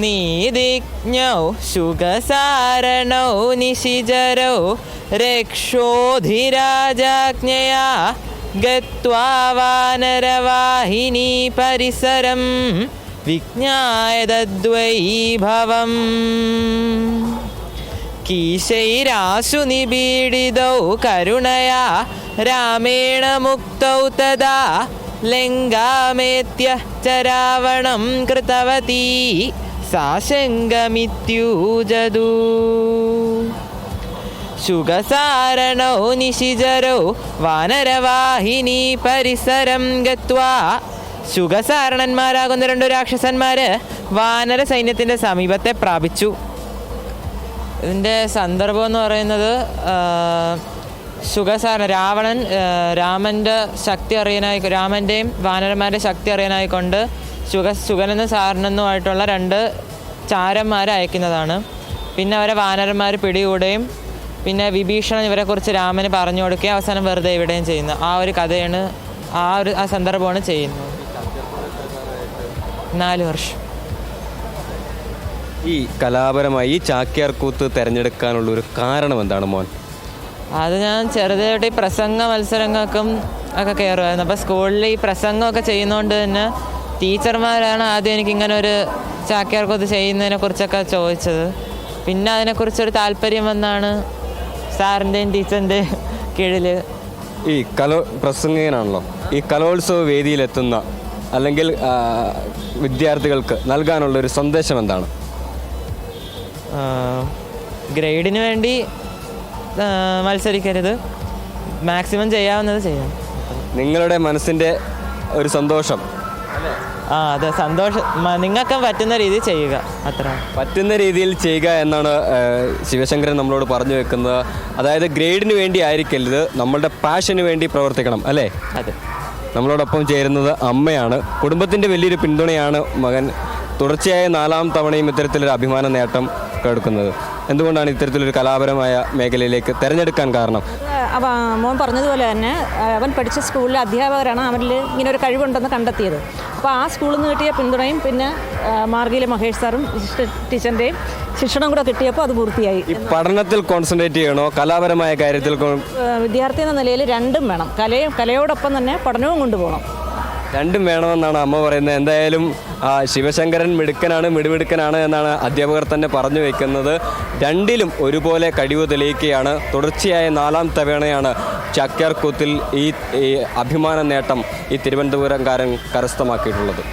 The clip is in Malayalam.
നീതിജ്ഞൗ ശുഗസാരണൗ നിശിചരോ രക്ഷോധിരാജാജ്ഞയാ ഗത്വാ വാനരവാഹിനി പരിസരം വിജ്ഞായ തദ്വൈഭവം കീശൈരാശു നിപീഡിതൗ കരുണയാ രാമേണ മുക്തൗ തദാ ലങ്കാമേത്യ ച രാവണം സാശങ്കമിത്യൂജതു ശുഗസാരണോ നിശിജരോ വാനരവാഹിനി പരിസരം ഗത്വാ. ശുഗസാരണന്മാരാകുന്ന രണ്ടു രാക്ഷസന്മാര് വാനര സൈന്യത്തിന്റെ സമീപത്തെ പ്രാപിച്ചു. ഇതിന്റെ സന്ദർഭം എന്ന് പറയുന്നത് സുഖസാരണ രാവണൻ രാമന്റെ ശക്തി അറിയാനായി രാമന്റെയും വാനരന്മാരുടെ ശക്തി അറിയാനായിക്കൊണ്ട് സുഖ സാറിനെന്നും ആയിട്ടുള്ള രണ്ട് ചാരന്മാരെ അയക്കുന്നതാണ്. പിന്നെ അവരെ വാനരന്മാർ പിടികൂടുകയും പിന്നെ വിഭീഷണൻ ഇവരെക്കുറിച്ച് രാമന് പറഞ്ഞു കൊടുക്കുകയും അവസാനം വെറുതെ ഇവിടെയും ചെയ്യുന്നു. ആ ഒരു കഥയാണ് ആ ഒരു ആ സന്ദർഭമാണ് ചെയ്യുന്നത്. നാല് വർഷം. ഈ കലാപരമായി ചാക്യാർകൂത്ത് ചാക്യാർ തിരഞ്ഞെടുക്കാനുള്ള ഒരു കാരണം എന്താണ് മോൻ? അത് ഞാൻ ചെറുതായിട്ട് ഈ പ്രസംഗ മത്സരങ്ങൾക്കും ഒക്കെ കയറുമായിരുന്നു. അപ്പോൾ സ്കൂളിൽ ഈ പ്രസംഗമൊക്കെ ചെയ്യുന്നതുകൊണ്ട് തന്നെ ടീച്ചർമാരാണ് ആദ്യം എനിക്ക് ഇങ്ങനെ ഒരു ചാക്യാർക്കൊത്ത് ചെയ്യുന്നതിനെ കുറിച്ചൊക്കെ ചോദിച്ചത്. പിന്നെ അതിനെക്കുറിച്ചൊരു താല്പര്യം വന്നാണ് സാറിന്റെയും ടീച്ചറിന്റെയും കീഴിൽ ഈ കലോ പ്രസംഗകനാണല്ലോ. ഈ കലോത്സവ വേദിയിലെത്തുന്ന അല്ലെങ്കിൽ വിദ്യാർത്ഥികൾക്ക് നൽകാനുള്ള ഒരു സന്ദേശം എന്താണ്? ഗ്രേഡിന് വേണ്ടി മത്സരിക്കരുത്. മാക്സിമം ചെയ്യാവുന്നത് ചെയ്യണം. നിങ്ങളുടെ മനസ്സിന്റെ ഒരു സന്തോഷം ആ അതെ സന്തോഷം നിങ്ങൾക്കും പറ്റുന്ന രീതിയിൽ ചെയ്യുക അത്ര. പറ്റുന്ന രീതിയിൽ ചെയ്യുക എന്നാണ് ശിവശങ്കരൻ നമ്മളോട് പറഞ്ഞു വെക്കുന്നത്. അതായത് ഗ്രേഡിന് വേണ്ടി ആയിരിക്കരുത് നമ്മളുടെ പാഷന് വേണ്ടി പ്രവർത്തിക്കണം അല്ലേ? അതെ. നമ്മളോടൊപ്പം ചേരുന്നത് അമ്മയാണ്. കുടുംബത്തിന്റെ വലിയൊരു പിന്തുണയാണ് മകൻ. തുടർച്ചയായ നാലാം തവണയും ഇത്തരത്തിലൊരു അഭിമാന നേട്ടം കേൾക്കുന്നത് എന്തുകൊണ്ടാണ് ഇത്തരത്തിലൊരു കലാപരമായ മേഖലയിലേക്ക് തിരഞ്ഞെടുക്കാൻ കാരണം? അവ മോൻ പറഞ്ഞതുപോലെ തന്നെ അവൻ പഠിച്ച സ്കൂളിലെ അധ്യാപകരാണ് അവരിൽ ഇങ്ങനെ ഒരു കഴിവുണ്ടെന്ന് കണ്ടെത്തിയത്. അപ്പോൾ ആ സ്കൂളിൽ നിന്ന് കിട്ടിയ പിന്തുണയും പിന്നെ മാർഗിയിലെ മഹേഷ് സാറും ടീച്ചറിന്റെയും ശിക്ഷണം കൂടെ കിട്ടിയപ്പോൾ അത് പൂർത്തിയായി. പഠനത്തിൽ കോൺസെൻട്രേറ്റ് ചെയ്യണോ? കലാപരമായ കാര്യത്തിൽ വിദ്യാർത്ഥി എന്ന നിലയിൽ രണ്ടും വേണം. കലയും കലയോടൊപ്പം തന്നെ പഠനവും കൊണ്ടുപോകണം. രണ്ടും വേണമെന്നാണ് അമ്മ പറയുന്നത്. എന്തായാലും ശിവശങ്കരൻ മിടുക്കനാണ് മിടുമിടുക്കനാണ് എന്നാണ് അധ്യാപകർ തന്നെ പറഞ്ഞു വയ്ക്കുന്നത് രണ്ടിലും ഒരുപോലെ കഴിവ് തെളിയിക്കുകയാണ്. തുടർച്ചയായ നാലാം തവണയാണ് ചാക്യാർ കൂത്തിൽ ഈ ഈ അഭിമാന നേട്ടം ഈ തിരുവനന്തപുരംകാരൻ കരസ്ഥമാക്കിയിട്ടുള്ളത്.